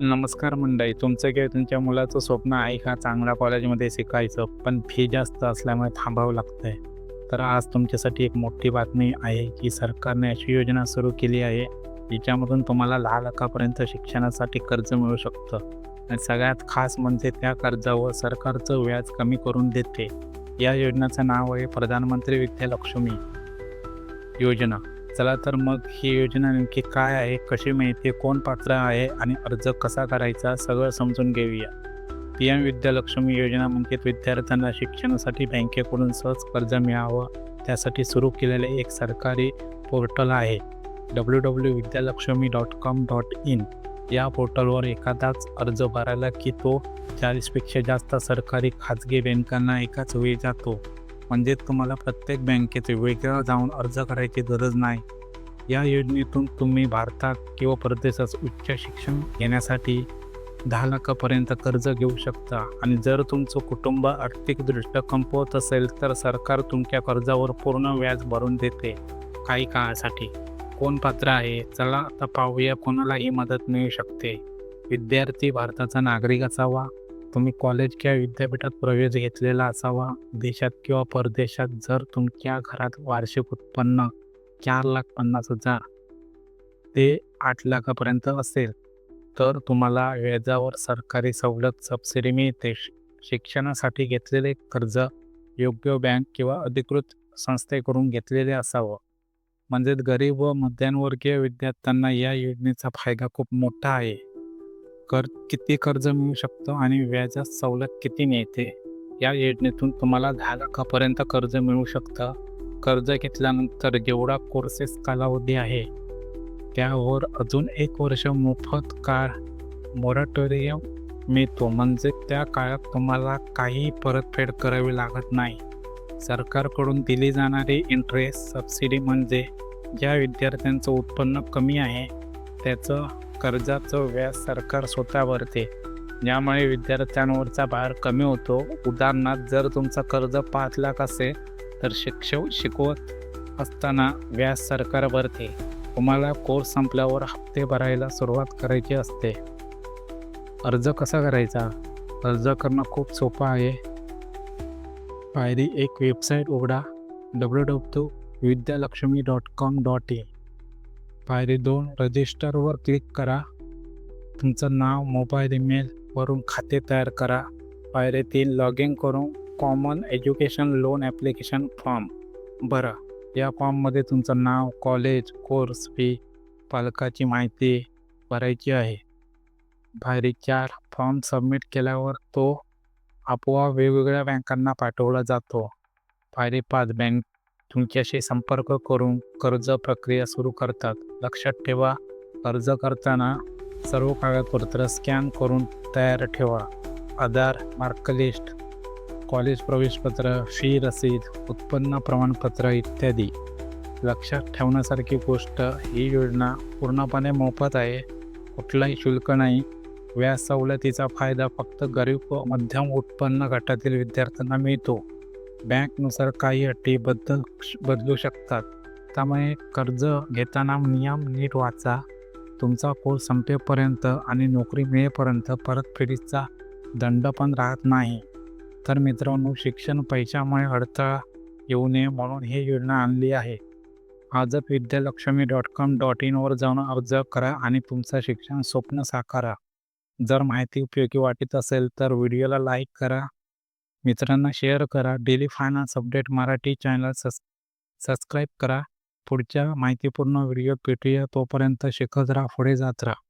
नमस्कार मंडळी तुमचं किंवा तुमच्या मुलाचं स्वप्न आहे का? चांगल्या कॉलेजमध्ये शिकायचं पण फी जास्त असल्यामुळे थांबावं लागतं आहे तर आज तुमच्यासाठी एक मोठी बातमी आहे की सरकारने अशी योजना सुरू केली आहे जिच्यामधून तुम्हाला दहा लाखापर्यंत शिक्षणासाठी कर्ज मिळू शकतं. आणि सगळ्यात खास म्हणजे त्या कर्जावर सरकारचं व्याज कमी करून देते. या योजनेचं नाव आहे प्रधानमंत्री विद्यालक्ष्मी योजना. चला तर मग ही योजना नेमकी काय आहे कशी मिळते कोण पात्र आहे आणि अर्ज कसा करायचा सगळं समजून घेऊया. पी एम विद्यालक्ष्मी योजना म्हणजे विद्यार्थ्यांना शिक्षणासाठी बँकेकडून सहज कर्ज मिळावं त्यासाठी सुरू केलेले एक सरकारी पोर्टल आहे. W W Vidyalakshmi dot com dot in. या पोर्टलवर एखादाच अर्ज भरायला की तो चाळीसपेक्षा जास्त सरकारी खाजगी बँकांना एकाच वेळी जातो. म्हणजे तुम्हाला प्रत्येक बँकेत वेगळं जाऊन अर्ज करायची गरज नाही. या योजनेतून तुम्ही भारतात किंवा परदेशात उच्च शिक्षण घेण्यासाठी दहा लाखापर्यंत कर्ज घेऊ शकता. आणि जर तुमचं कुटुंब आर्थिकदृष्ट्या कमपवत असेल तर सरकार तुमच्या कर्जावर पूर्ण व्याज भरून देते. काही काळासाठी. कोण पात्र आहे? चला आता पाहूया कोणाला ही मदत मिळू शकते. विद्यार्थी भारताचा नागरिक असावा. तुम्ही कॉलेज किंवा विद्यापीठात प्रवेश घेतलेला असावा. देशात किंवा परदेशात जर तुमच्या घरात वार्षिक उत्पन्न चार लाख पन्नास हजार ते आठ लाखापर्यंत असेल तर तुम्हाला व्याजावर सरकारी सवलत सबसिडी मिळते. शिक्षणासाठी घेतलेले कर्ज योग्य बँक किंवा अधिकृत संस्थेकडून घेतलेले असावं. म्हणजेच गरीब व मध्यमवर्गीय विद्यार्थ्यांना या योजनेचा फायदा खूप मोठा आहे. कर किती कर्ज मिळू शकतं आणि व्याजात सवलत किती मिळते? या योजनेतून तुम्हाला दहा लाखापर्यंत कर्ज मिळू शकतं. कर्ज घेतल्यानंतर जेवढा कोर्सेस कालावधी आहे त्यावर अजून एक वर्ष मोफत काळ मोरटोरियम मिळतो. म्हणजे त्या काळात तुम्हाला काही परतफेड करावी लागत नाही. सरकारकडून दिली जाणारी इंटरेस्ट सबसिडी म्हणजे ज्या विद्यार्थ्यांचं उत्पन्न कमी आहे. त्याचं कर्जाचं व्याज सरकार स्वतः भरते. ज्यामुळे विद्यार्थ्यांवरचा भार कमी होतो. उदाहरणार्थ जर तुमचं कर्ज पाच लाख असेल तर शिक्षक शिकवत असताना व्याज सरकार भरते. तुम्हाला कोर्स संपल्यावर हप्ते भरायला सुरुवात करायची असते. अर्ज कसा करायचा? अर्ज करणं खूप सोपं आहे. पायरी एक वेबसाईट उघडा. W W Vidyalakshmi dot com dot in पायरी दोन रजिस्टरवर क्लिक करा. तुमचं नाव मोबाईल ईमेल वरून खाते तयार करा. पायरी तीन लॉग इन करून common education loan application form भरा. या फॉर्ममध्ये तुमचं नाव कॉलेज कोर्स फी पालकाची माहिती भरायची आहे. पायरी चार फॉर्म सबमिट केल्यावर तो आपोआप वेगवेगळ्या बँकांना पाठवला जातो. पायरी पाच बँक तुमच्याशी संपर्क करून कर्ज प्रक्रिया सुरू करतात. लक्षात ठेवा अर्ज करताना सर्व कागदपत्र स्कॅन करून तयार ठेवा. आधार मार्कलिस्ट कॉलेज प्रवेशपत्र फी रसीद उत्पन्न प्रमाणपत्र इत्यादी. लक्षात ठेवण्यासारखी गोष्ट ही योजना पूर्णपणे मोफत आहे. कुठलाही शुल्क नाही. व्याज सवलतीचा फायदा फक्त गरीब व मध्यम उत्पन्न गटातील विद्यार्थ्यांना मिळतो. बँकनुसार काही अटी बदल बदलू शकतात. त्यामुळे कर्ज घेताना नियम नीट वाचा. तुमचा कोर्स संपेपर्यंत आणि नोकरी मिळेपर्यंत परतफेडीचा दंड पण राहत नाही. तर मित्रांनो शिक्षण पैशामुळे अडथळा येऊ नये म्हणून ही योजना आणली आहे. आजच विद्यालक्ष्मी डॉट कॉम डॉट इनवर जाऊन अर्ज करा आणि तुमचं शिक्षण स्वप्न साकारा. जर माहिती उपयोगी वाटत असेल तर व्हिडिओला लाईक करा. मित्रांना शेअर करा. Daily finance update Marathi channel सस सबस्क्राईब करा. पुढच्या माहितीपूर्ण व्हिडिओ भेटूया. तोपर्यंत शिकत राहा. पुढे जात राहा.